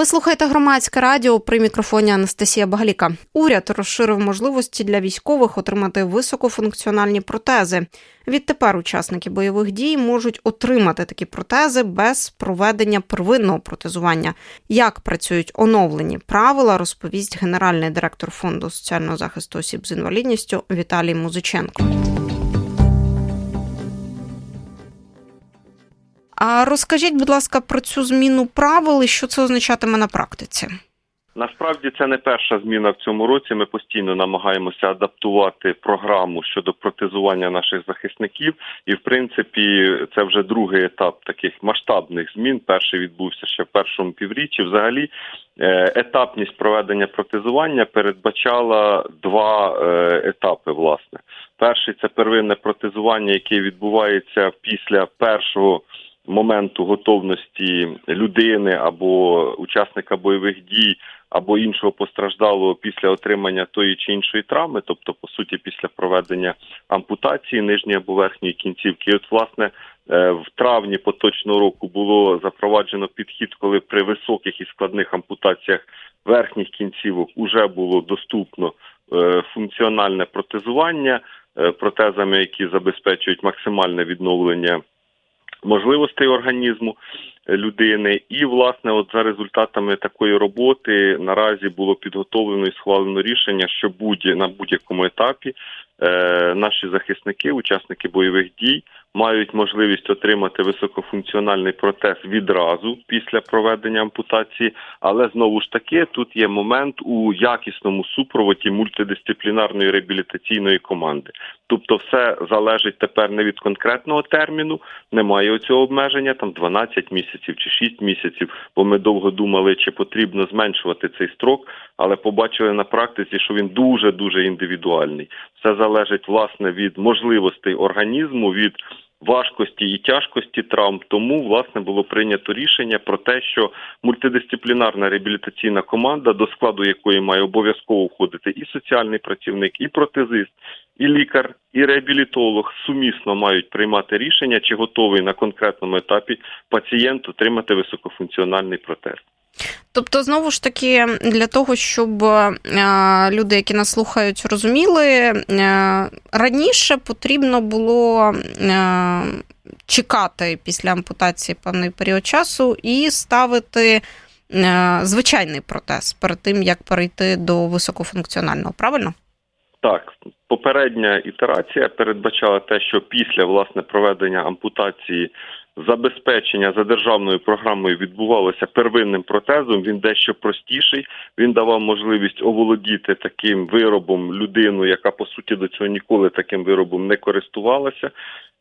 Ви слухаєте громадське радіо при мікрофоні Анастасія Багаліка. Уряд розширив можливості для військових отримати високофункціональні протези. Відтепер учасники бойових дій можуть отримати такі протези без проведення первинного протезування. Як працюють оновлені правила, розповість генеральний директор фонду соціального захисту осіб з інвалідністю Віталій Музиченко. А розкажіть, будь ласка, про цю зміну правил і що це означатиме на практиці? Насправді це не перша зміна в цьому році. Ми постійно намагаємося адаптувати програму щодо протезування наших захисників, і в принципі це вже другий етап таких масштабних змін. Перший відбувся ще в першому півріччі. Взагалі, е, етапність проведення протезування передбачала два е, етапи. Власне, перший це первинне протезування, яке відбувається після першого моменту готовності людини або учасника бойових дій, або іншого постраждалого після отримання тої чи іншої травми, тобто по суті після проведення ампутації нижньої або верхньої кінцівки. І От власне е, в травні поточного року було запроваджено підхід, коли при високих і складних ампутаціях верхніх кінцівок уже було доступно е, функціональне протезування е, протезами, які забезпечують максимальне відновлення можливостей організму людини. І, власне, от за результатами такої роботи наразі було підготовлено і схвалено рішення, що будь на будь-якому етапі наші захисники, учасники бойових дій, мають можливість отримати високофункціональний протез відразу після проведення ампутації. Але знову ж таки тут є момент у якісному супроводі мультидисциплінарної реабілітаційної команди. Тобто, все залежить тепер не від конкретного терміну, немає цього обмеження там 12 місяців чи 6 місяців. Бо ми довго думали, чи потрібно зменшувати цей строк, але побачили на практиці, що він дуже дуже індивідуальний. Все залежить власне від можливостей організму, від важкості і тяжкості травм. Тому власне було прийнято рішення про те, що мультидисциплінарна реабілітаційна команда, до складу якої має обов'язково входити і соціальний працівник, і протезист, і лікар, і реабілітолог сумісно мають приймати рішення, чи готовий на конкретному етапі пацієнт отримати високофункціональний протез. Тобто, знову ж таки, для того, щоб е, люди, які нас слухають, розуміли, е, раніше потрібно було е, чекати після ампутації певний період часу і ставити звичайний протез перед тим, як перейти до високофункціонального, правильно? Так, попередня ітерація передбачала те, що після власне проведення ампутації забезпечення за державною програмою відбувалося первинним протезом. Він дещо простіший. Він давав можливість оволодіти таким виробом людину, яка по суті до цього ніколи таким виробом не користувалася.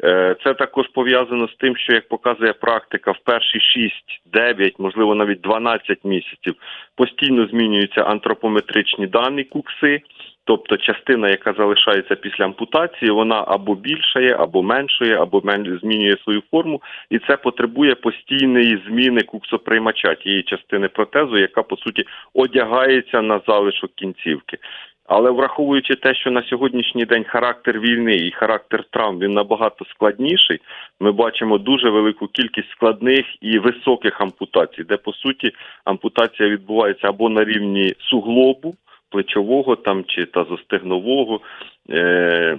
Е, Це також пов'язано з тим, що як показує практика, в перші 6, 9, можливо навіть 12 місяців постійно змінюються антропометричні дані кукси. Тобто частина, яка залишається після ампутації, вона або більшає, або меншає, або мен... змінює свою форму, і це потребує постійної зміни куксоприймача тієї частини протезу, яка по суті одягається на залишок кінцівки. Але враховуючи те, що на сьогоднішній день характер війни і характер травм він набагато складніший, ми бачимо дуже велику кількість складних і високих ампутацій, де по суті ампутація відбувається або на рівні суглобу плечового там чи тазостегнового, е,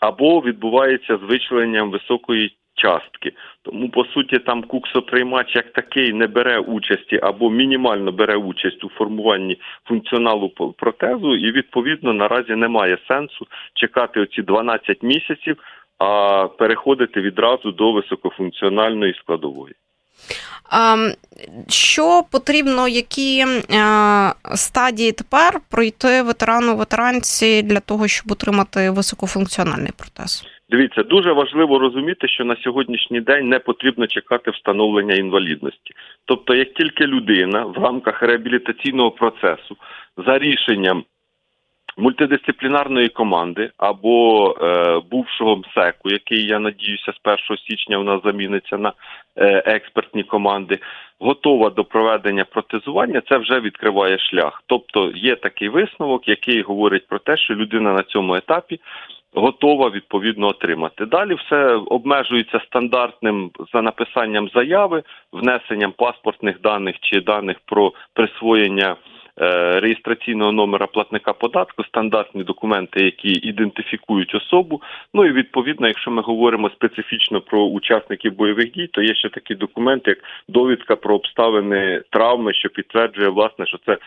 або відбувається з вичленням високої частки. Тому, по суті, там куксоприймач як такий не бере участі або мінімально бере участь у формуванні функціоналу протезу, і відповідно наразі немає сенсу чекати оці 12 місяців, а переходити відразу до високофункціональної складової. Що потрібно, які е, стадії тепер пройти ветерану ветеранці для того, щоб отримати високофункціональний протез? Дивіться, дуже важливо розуміти, що на сьогоднішній день не потрібно чекати встановлення інвалідності. Тобто, як тільки людина в рамках реабілітаційного процесу за рішенням мультидисциплінарної команди або е, бувшого МСЕКу, який я надіюся з 1 січня нас заміниться на е, експертні команди, готова до проведення протезування, це вже відкриває шлях. Тобто є такий висновок, який говорить про те, що людина на цьому етапі готова відповідно отримати. Далі все обмежується стандартним за написанням заяви, внесенням паспортних даних чи даних про присвоєння реєстраційного номера платника податку, стандартні документи, які ідентифікують особу. Ну і відповідно, якщо ми говоримо специфічно про учасників бойових дій, то є ще такий документ, як довідка про обставини травми, що підтверджує власне, що це е,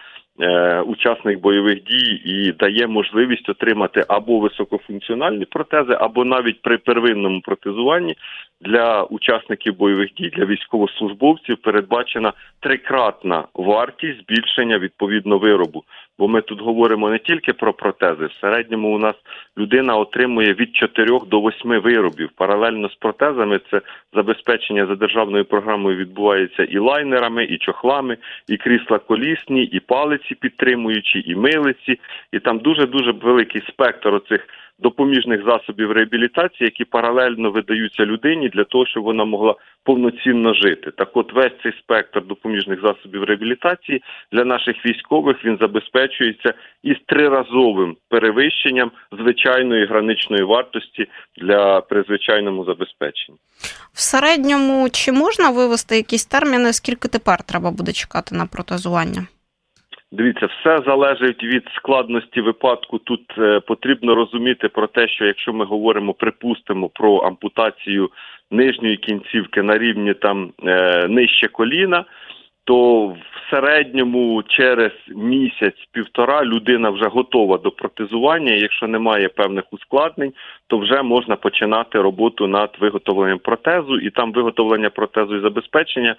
учасник бойових дій і дає можливість отримати або високофункціональні протези, або навіть при первинному протезуванні для учасників бойових дій, для військовослужбовців передбачена трикратна вартість збільшення відповідно виробу. Бо ми тут говоримо не тільки про протези. В середньому у нас людина отримує від 4 до 8 виробів. Паралельно з протезами це забезпечення за державною програмою відбувається і лайнерами, і чохлами, і крісла колісні, і палиці підтримуючі, і милиці. І там дуже дуже великий спектр оцих допоміжних засобів реабілітації, які паралельно видаються людині для того, щоб вона могла повноцінно жити. Так, от весь цей спектр допоміжних засобів реабілітації для наших військових він забезпечується із триразовим перевищенням звичайної граничної вартості для при звичайному забезпеченні. В середньому чи можна вивести якісь терміни, скільки тепер треба буде чекати на протезування? Дивіться, все залежить від складності випадку. Тут е, потрібно розуміти про те, що якщо ми говоримо, припустимо про ампутацію нижньої кінцівки на рівні там е, нижче коліна, то в середньому через місяць-півтора людина вже готова до протезування. Якщо немає певних ускладнень, то вже можна починати роботу над виготовленням протезу, і там виготовлення протезу і забезпечення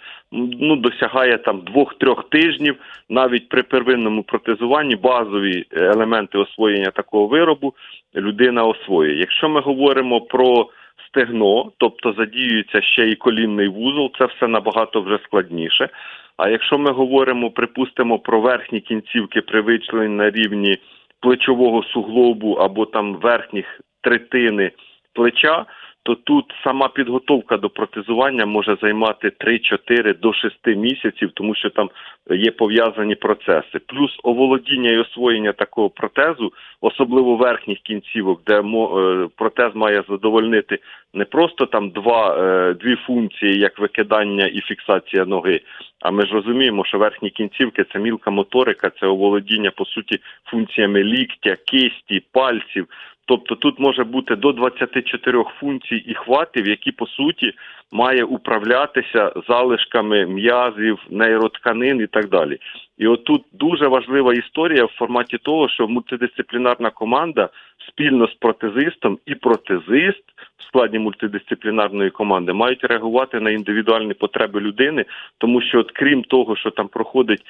ну досягає там двох-трьох тижнів. Навіть при первинному протезуванні базові елементи освоєння такого виробу людина освоює. Якщо ми говоримо про стегно, тобто задіюється ще і колінний вузол, це все набагато вже складніше. А якщо ми говоримо, припустимо, про верхні кінцівки привичлені на рівні плечового суглобу або там верхніх третини плеча, то тут сама підготовка до протезування може займати 3-4 до 6 місяців, тому що там є пов'язані процеси. Плюс оволодіння і освоєння такого протезу, особливо верхніх кінцівок, де е, протез має задовольнити не просто там два, е, дві функції, як викидання і фіксація ноги. А ми ж розуміємо, що верхні кінцівки це мілка моторика, це оволодіння по суті функціями ліктя, кисті, пальців. Тобто тут може бути до 24 функцій і хватів, які по суті має управлятися залишками м'язів, нейротканин і так далі. І отут дуже важлива історія в форматі того, що мультидисциплінарна команда спільно з протезистом і протезист в складі мультидисциплінарної команди мають реагувати на індивідуальні потреби людини, тому що, от крім того, що там проходить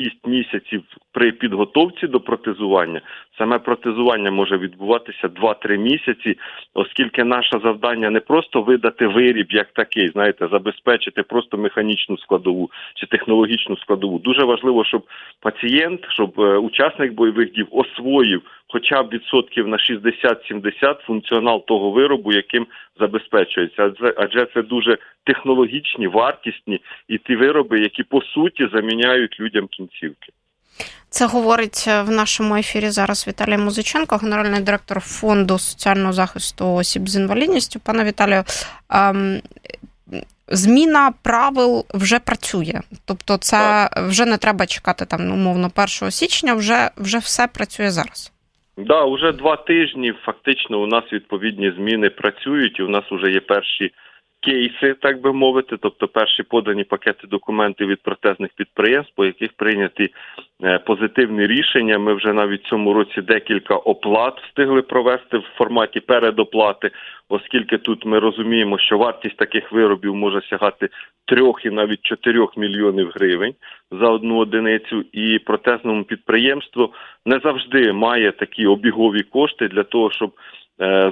4-6 місяців при підготовці до протезування, саме протезування може відбуватися 2-3 місяці, оскільки наше завдання не просто видати виріб як такий, знаєте, забезпечити просто механічну складову чи технологічну складову. Дуже важливо, щоб пацієнт, щоб е, учасник бойових дій освоїв хоча б відсотків на 60-70 функціонал того виробу, яким забезпечується. Адже, адже це дуже технологічні, вартісні і ті вироби, які по суті заміняють людям кінцівки. Це говорить в нашому ефірі зараз Віталій Музиченко, генеральний директор фонду соціального захисту осіб з інвалідністю. Пане Віталію, ем, зміна правил вже працює. Тобто, це вже не треба чекати там ну, умовно 1 січня, вже, вже все працює зараз. Да, уже два тижні фактично у нас відповідні зміни працюють, і у нас вже є перші кейси, так би мовити, тобто перші подані пакети документів від протезних підприємств, по яких прийняті е, позитивні рішення. Ми вже навіть цьому році декілька оплат встигли провести в форматі передоплати, оскільки тут ми розуміємо, що вартість таких виробів може сягати трьох і навіть чотирьох мільйонів гривень за одну одиницю, і протезному підприємству не завжди має такі обігові кошти для того, щоб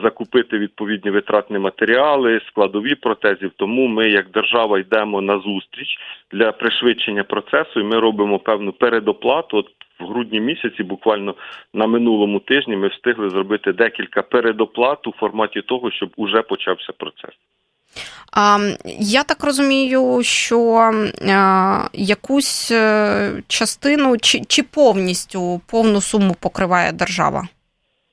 закупити відповідні витратні матеріали, складові протезів. Тому ми, як держава, йдемо на зустріч для пришвидшення процесу, і ми робимо певну передоплату. От в грудні місяці, буквально на минулому тижні, ми встигли зробити декілька передоплат у форматі того, щоб уже почався процес. Я так розумію, що а, якусь е, частину чи, чи повністю повну суму покриває держава.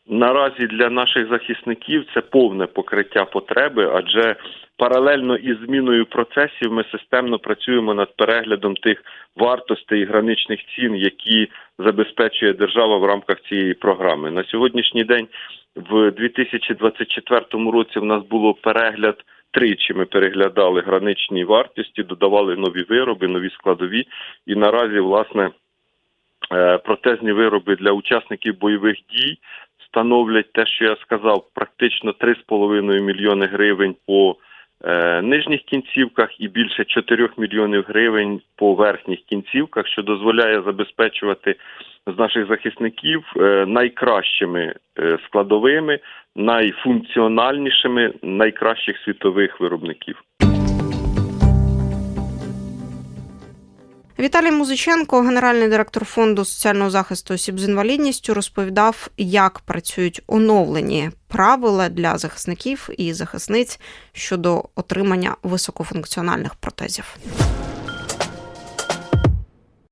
Наразі для наших захисників це повне покриття потреби, адже паралельно із зміною процесів ми системно працюємо над переглядом тих вартостей і граничних цін, які забезпечує держава в рамках цієї програми. На сьогоднішній день, в 2024 році, в нас було перегляд. Тричі ми переглядали граничні вартості, додавали нові вироби, нові складові, і наразі, власне, е, протезні вироби для учасників бойових дій становлять те, що я сказав, практично 3,5 мільйони гривень по е, нижніх кінцівках і більше 4 мільйонів гривень по верхніх кінцівках, що дозволяє забезпечувати з наших захисників е, найкращими е, складовими, найфункціональнішими, найкращих світових виробників. Віталій Музиченко, генеральний директор фонду соціального захисту осіб з інвалідністю, розповідав, як працюють оновлені правила для захисників і захисниць щодо отримання високофункціональних протезів.